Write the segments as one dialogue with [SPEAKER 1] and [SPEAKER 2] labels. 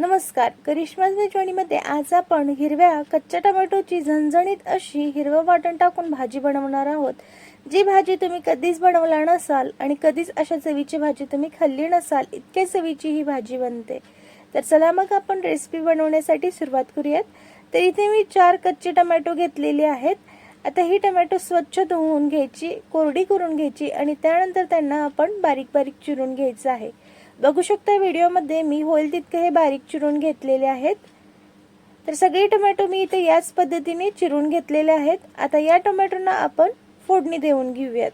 [SPEAKER 1] नमस्कार. करिश्मा मेजवानीमध्ये आज आपण हिरव्या कच्च्या टोमॅटोची झणझणीत अशी हिरवं वाटण टाकून भाजी बनवणार आहोत. जी भाजी तुम्ही कधीच बनवला नसाल आणि कधीच अशा चवीची भाजी तुम्ही खाल्ली नसाल इतक्या चवीची ही भाजी बनते. तर चला मग आपण रेसिपी बनवण्यासाठी सुरुवात करूयात. तर इथे मी चार कच्चे टोमॅटो घेतलेले आहेत. आता ही टोमॅटो स्वच्छ धुवून घ्यायची कोरडी करून घ्यायची आणि त्यानंतर त्यांना आपण बारीक बारीक चिरून घ्यायचं आहे. बघू शकता व्हिडिओमध्ये मी होईल तितके हे बारीक चिरून घेतलेले आहेत. तर सगळे टोमॅटो मी इथे याच पद्धतीने चिरून घेतलेले आहेत. आता या टोमॅटोना आपण फोडणी देऊन घेऊयात.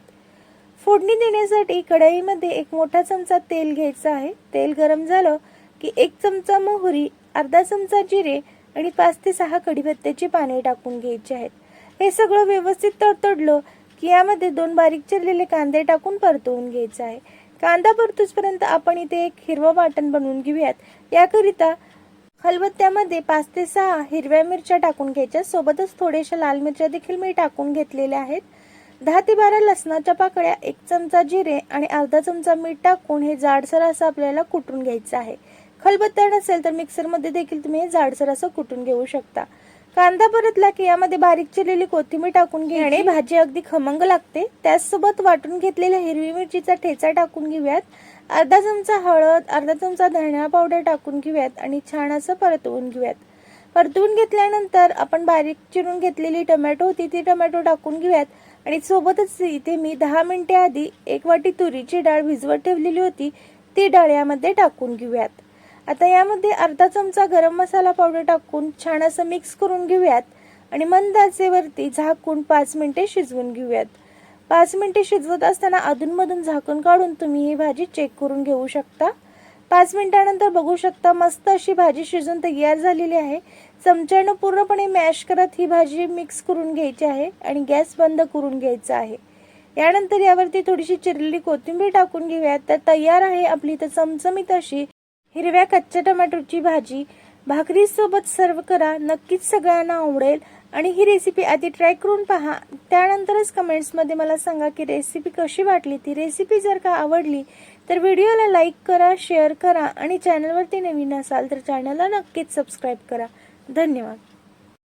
[SPEAKER 1] फोडणी देण्यासाठी कढईमध्ये एक मोठा चमचा तेल घ्यायचं आहे. तेल गरम झालं की एक चमचा मोहरी अर्धा चमचा जिरे आणि पाच ते सहा कढीपत्त्याची पाने टाकून घ्यायची आहेत. हे सगळं व्यवस्थित तडतडलं की यामध्ये दोन बारीक चिरलेले कांदे टाकून परतवून घ्यायचं आहे. कांदा परतूसपर्यंत आपण इथे एक हिरवं वाटण बनवून घेऊयात. याकरिता खलबत्त्यामध्ये पाच ते सहा हिरव्या मिरच्या टाकून घ्यायच्या. सोबतच थोड्याशा लाल मिरच्या देखील मी टाकून घेतलेल्या आहेत. दहा ते बारा लसणाच्या पाकळ्या एक चमचा जिरे आणि अर्धा चमचा मीठ टाकून हे जाडसर असं आपल्याला कुटून घ्यायचं आहे. खलबत्ता नसेल तर मिक्सरमध्ये देखील तुम्ही हे जाडसर असं कुटून घेऊ शकता. कांदा परतला की यामध्ये बारीक चिरलेली कोथिंबीर टाकून घेणे भाजी अगदी खमंग लागते. त्याचसोबत वाटून घेतलेल्या हिरवी मिरचीचा ठेचा टाकून घेऊयात. अर्धा चमचा हळद अर्धा चमचा धनिया पावडर टाकून घेऊयात आणि छान असं परतवून घेऊयात. परतवून घेतल्यानंतर आपण बारीक चिरून घेतलेली टोमॅटो होती ती टोमॅटो टाकून घेऊयात. आणि सोबतच इथे मी दहा मिनिटे आधी एक वाटी तुरीची डाळ भिजवत ठेवलेली होती ती डाळ यामध्ये टाकून घेऊयात. आता यामध्ये अर्धा चमचा गरम मसाला पावडर टाकून छान असं मिक्स करून घेऊयात. आणि मंद आचेवरती झाकून पाच मिनिटे शिजवून घेऊयात. पाच मिनिटे शिजवत असताना अधूनमधून झाकून काढून तुम्ही ही भाजी चेक करून घेऊ शकता. पाच मिनिटानंतर बघू शकता मस्त अशी भाजी शिजून तयार झालेली आहे. चमच्यानं पूर्णपणे मॅश करत ही भाजी मिक्स करून घ्यायची आहे आणि गॅस बंद करून घ्यायचा आहे. यानंतर यावरती थोडीशी चिरलेली कोथिंबीर टाकून घेऊयात. तर तयार आहे आपली तर चमचमीत अशी हिरव्या कच्च्या टोमॅटोची भाजी भाकरीसोबत सर्व करा नक्कीच सगळ्यांना आवडेल. आणि ही रेसिपी आधी ट्राय करून पहा. त्यानंतरच कमेंट्समध्ये मला सांगा की रेसिपी कशी वाटली? ती रेसिपी जर का आवडली तर व्हिडिओला लाईक करा शेअर करा आणि चॅनलवरती नवीन असाल तर चॅनलला नक्कीच सबस्क्राईब करा. धन्यवाद.